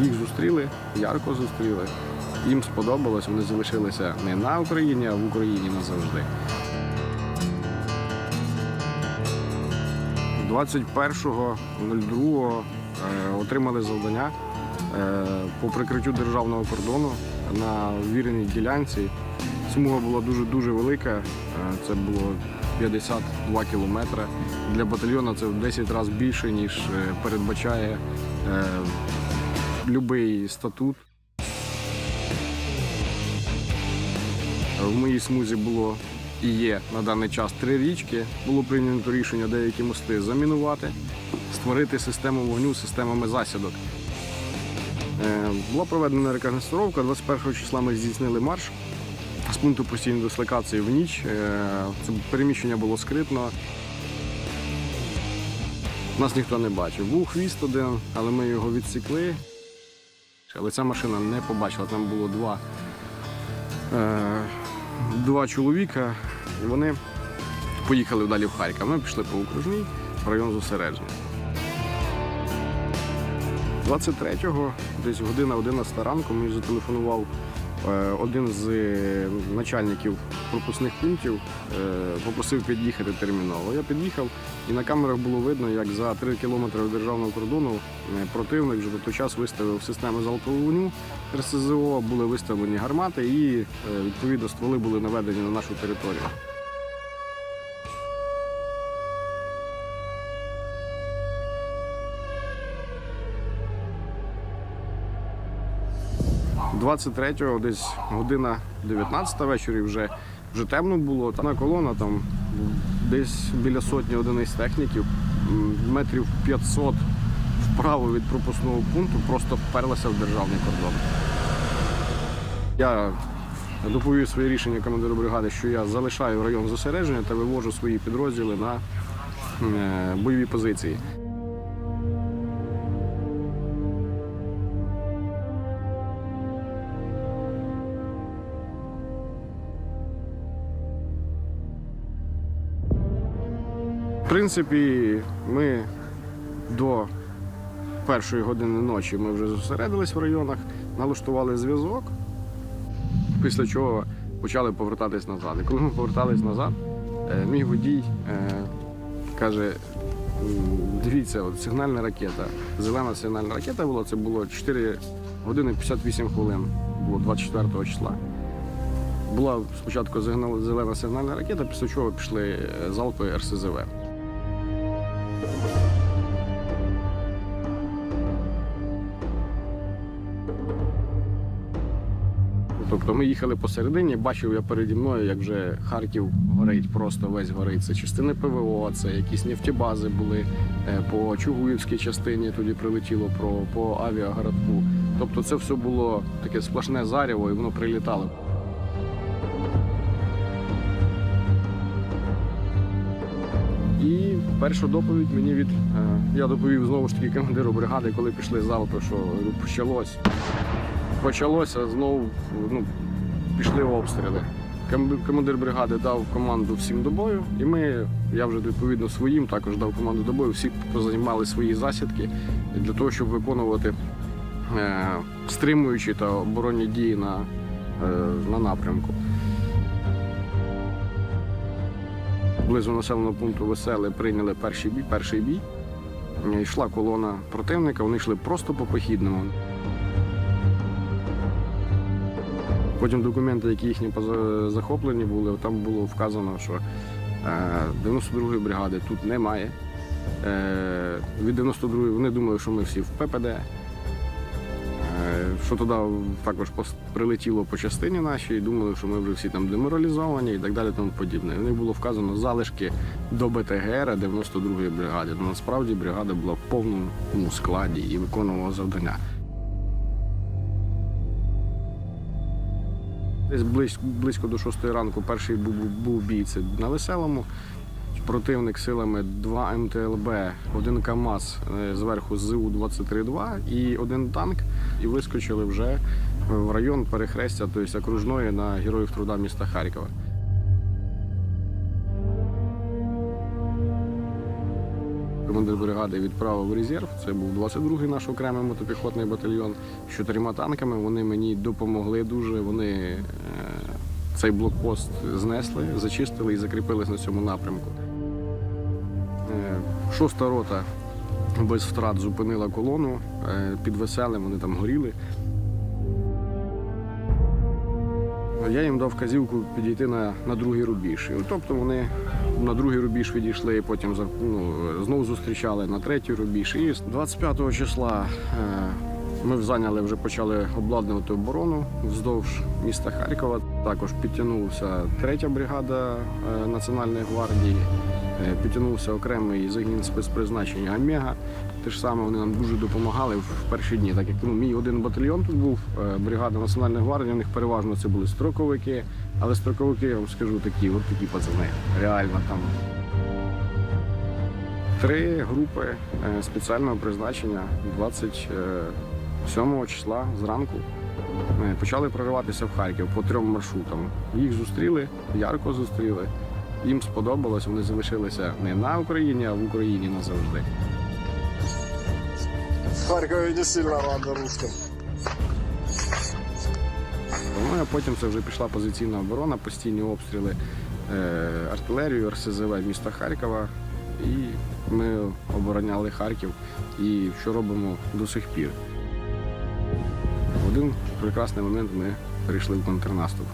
Їх зустріли, ярко зустріли. Їм сподобалось, вони залишилися не на Україні, а в Україні назавжди. 21.02 е, отримали завдання е, по прикриттю державного кордону на ввіреній ділянці. Смуга була дуже дуже велика. е, Це було 52 кілометри. Для батальйону це в 10 разів більше, ніж передбачає будь-який статут. В моїй смузі було і є на даний час три річки. Було прийнято рішення деякі мости замінувати, створити систему вогню системами засідок. Е, Була проведена рекогностировка. 21 числа ми здійснили марш з пункту постійної дислокації в ніч. Е, Це переміщення було скритно. Нас ніхто не бачив. Був хвіст один, але ми його відсікли. Але ця машина не побачила. Там було два, е, два чоловіка, і вони поїхали далі в Харків. Ми пішли по окружній в район зосередження. 23-го, десь година 11 ранку, мені зателефонував один з е, начальників пропускних пунктів, е, попросив під'їхати терміново. Я під'їхав, і на камерах було видно, як за 3 кілометри державного кордону е, противник вже до той час виставив системи залпового вогню РСЗО, були виставлені гармати і е, відповідно стволи були наведені на нашу територію. – 23-го, десь година 19 вечора, вже, вже темно було. Та колона там десь біля сотні одиниць техніків, метрів 500 вправо від пропускного пункту, просто вперлася в державний кордон. Я доповів своє рішення командиру бригади, що я залишаю район зосередження та вивожу свої підрозділи на е, бойові позиції. Принципі, ми до першої години ночі ми вже зосередились в районах, налаштували зв'язок, після чого почали повертатись назад. І коли ми повертались назад, е, мій водій е, каже: дивіться, от сигнальна ракета, зелена сигнальна ракета була, це було 4 години 58 хвилин, було 24 числа. Була спочатку зелена сигнальна ракета, після чого пішли е, залпи РСЗВ. Тобто ми їхали посередині, бачив я переді мною, як вже Харків горить, просто весь горить. Це частини ПВО, це якісь нефтібази були е, по Чугуївській частині, тоді прилетіло про, по авіагородку. Тобто це все було таке сплошне заряво і воно прилітало. І першу доповідь мені від е, я доповів знову ж таки командиру бригади, коли пішли залпи, що говорю, почалось. Почалося знову, ну, пішли обстріли. Командир бригади дав команду всім до бою, і ми, я вже відповідно своїм також дав команду до бою. Всі позаймали свої засідки для того, щоб виконувати е, стримуючі та оборонні дії на, е, на напрямку. Близу населеного пункту Веселе прийняли перший бій. Перший бій. Е, Йшла колона противника, вони йшли просто по похідному. Потім документи, які їхні захоплені були, там було вказано, що е, 92-ї бригади тут немає. Е, Від 92-ї вони думали, що ми всі в ППД. Що туди також прилетіло по частині нашій, думали, що ми вже всі там деморалізовані і так далі, тому подібне. В них було вказано залишки до БТГР 92-ї бригади. Ну, насправді бригада була в повному складі і виконувала завдання. Десь близько, близько до 6 ранку перший був, був бій це на веселому. Противник силами 2 МТЛБ, один КАМАЗ е, зверху ЗУ-23-2 і один танк. І вискочили вже в район перехрестя, тобто окружної на Героїв Труда міста Харкова. Командир бригади відправив резерв. Це був 22-й наш окремий мотопіхотний батальйон з чотирма танками. Вони мені допомогли дуже. Вони е, цей блокпост знесли, зачистили і закріпились на цьому напрямку. Шоста рота без втрат зупинила колону е, під веселим, вони там горіли. Я їм дав вказівку підійти на, на другий рубіж. Тобто вони на другий рубіж відійшли, потім ну, знову зустрічали на третій рубіж. І з 25 числа е, ми зайняли, вже почали обладнувати оборону вздовж міста Харкова. Також підтягнулася третя бригада е, Національної гвардії, підтягнувся окремий загін спецпризначення Омега. Те ж саме вони нам дуже допомагали в перші дні, так як ну, мій один батальйон тут був, е, бригада Національної гвардії, у них переважно це були строковики, але строковики, я вам скажу, такі, от такі пацани, реально там. Три групи е, спеціального призначення 27 числа зранку е, почали прориватися в Харків по трьом маршрутам. Їх зустріли, ярко зустріли. Їм сподобалось, вони залишилися не на Україні, а в Україні назавжди. В Харькове не сильно рада русским. Ну, а потім це вже пішла позиційна оборона, постійні обстріли е, артилерією, РСЗВ міста Харкова. І ми обороняли Харків і що робимо до сих пір. В один прекрасний момент ми перейшли в контрнаступ.